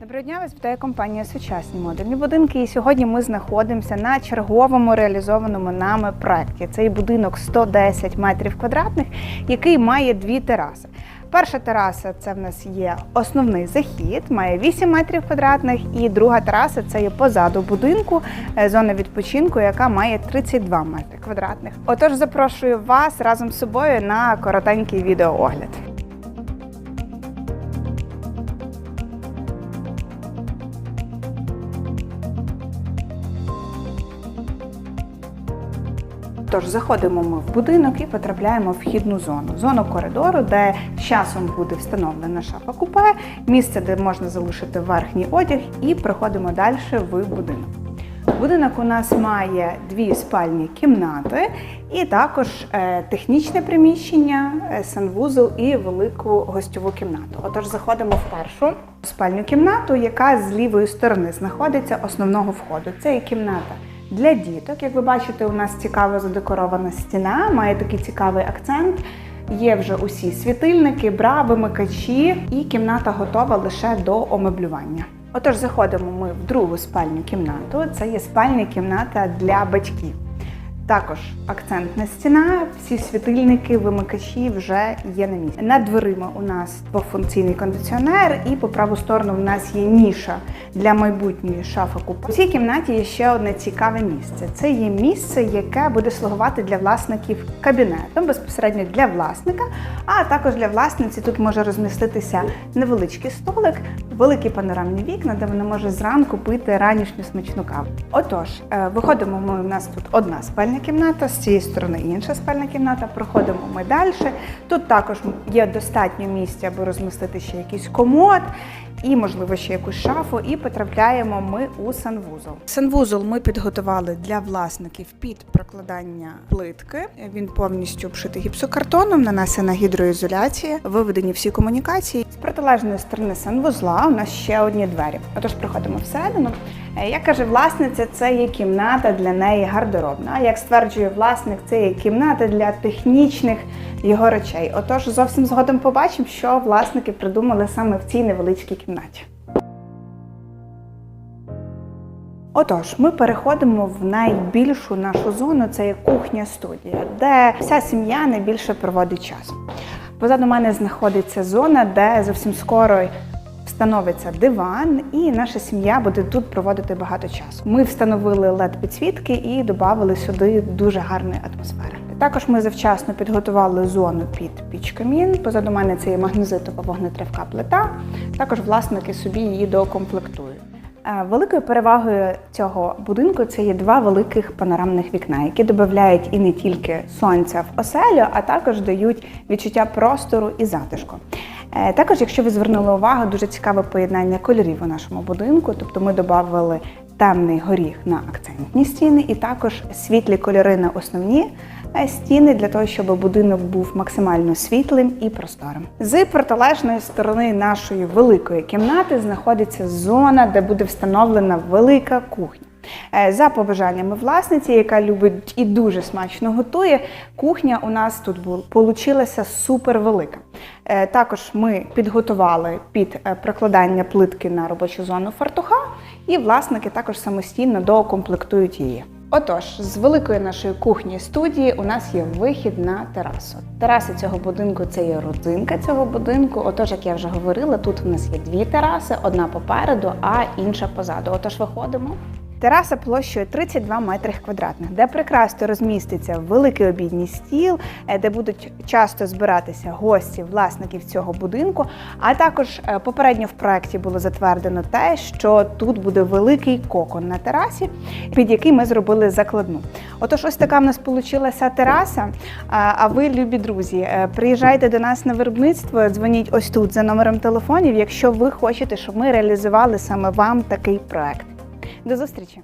Доброго дня, вас вітає компанія Сучасні модульні будинки. І сьогодні ми знаходимося на черговому реалізованому нами проєкті. Цей будинок 110 метрів квадратних, який має дві тераси. Перша тераса це в нас є основний захід, має 8 метрів квадратних, і друга тераса це є позаду будинку, е, зона відпочинку, яка має 32 метри квадратних. Отож, запрошую вас разом з собою на коротенький відеоогляд. Тож заходимо ми в будинок і потрапляємо в вхідну зону, зону коридору, де з часом буде встановлена шафа купе, місце, де можна залишити верхній одяг, і проходимо далі в будинок. Будинок у нас має дві спальні кімнати і також е, технічне приміщення, е, санвузол і велику гостьову кімнату. Отож, заходимо в першу спальню кімнату, яка з лівої сторони знаходиться основного входу. Це є кімната для діток. Як ви бачите, у нас цікаво задекорована стіна, має такий цікавий акцент. Є вже усі світильники, бра, вимикачі, і кімната готова лише до омеблювання. Отож, заходимо ми в другу спальню кімнату. Це є спальня кімната для батьків. Також акцентна стіна, всі світильники, вимикачі вже є на місці. Над дверима у нас двофункційний кондиціонер, і по праву сторону у нас є ніша для майбутньої шафи купе. У цій кімнаті є ще одне цікаве місце. Це є місце, яке буде слугувати для власників кабінетом, безпосередньо для власника, а також для власниці тут може розміститися невеличкий столик, великі панорамні вікна, де вона може зранку пити ранішню смачну каву. Отож, е, виходимо ми. У нас тут одна спальня кімната, з цієї сторони інша спальня кімната. Проходимо ми далі. Тут також є достатньо місця, аби розмістити ще якийсь комод. І, можливо, ще якусь шафу, і потрапляємо ми у санвузол. Санвузол ми підготували для власників під прокладання плитки. Він повністю обшитий гіпсокартоном, нанесена гідроізоляція, виведені всі комунікації. З протилежної сторони санвузла у нас ще одні двері. Отож, проходимо всередину. Е, Як каже власниця, це є кімната для неї гардеробна. А як стверджує власник, це є кімната для технічних його речей. Отож, зовсім згодом побачимо, що власники придумали саме в цій невеличкій кімнаті. Отож, ми переходимо в найбільшу нашу зону, це є кухня-студія, де вся сім'я найбільше проводить час. Позаду мене знаходиться зона, де зовсім скоро встановиться диван, і наша сім'я буде тут проводити багато часу. Ми встановили led підсвітки і додали сюди дуже гарної атмосфери. Також ми завчасно підготували зону під піч камін. Позаду мене це є магнезитова вогнетривка плита. Також власники собі її докомплектують. Е, Великою перевагою цього будинку це є два великих панорамних вікна, які додають і не тільки сонця в оселю, а також дають відчуття простору і затишку. Е, Також, якщо ви звернули увагу, дуже цікаве поєднання кольорів у нашому будинку. Тобто ми додали темний горіх на акцентні стіни, і також світлі кольори на основні е, стіни для того, щоб будинок був максимально світлим і просторим. З протилежної сторони нашої великої кімнати знаходиться зона, де буде встановлена велика кухня. Е, За побажаннями власниці, яка любить і дуже смачно готує, кухня у нас тут получилася супер велика. Е, Також ми підготували під е, прокладання плитки на робочу зону фартуха, і власники також самостійно доукомплектують її. Отож, з великої нашої кухні студії у нас є вихід на терасу. Тераса цього будинку це є родзинка цього будинку. Отож, як я вже говорила, тут у нас є дві тераси: одна попереду, а інша позаду. Отож, виходимо. Тераса площею 32 метри квадратних, де прекрасно розміститься великий обідній стіл, е, де будуть часто збиратися гості власників цього будинку. А також е, попередньо в проєкті було затвердено те, що тут буде великий кокон на терасі, під який ми зробили закладну. Отож, ось така в нас вийшла тераса. А а ви, любі друзі, е, приїжджайте до нас на виробництво, дзвоніть ось тут за номером телефонів, якщо ви хочете, щоб ми реалізували саме вам такий проект. До зустрічі!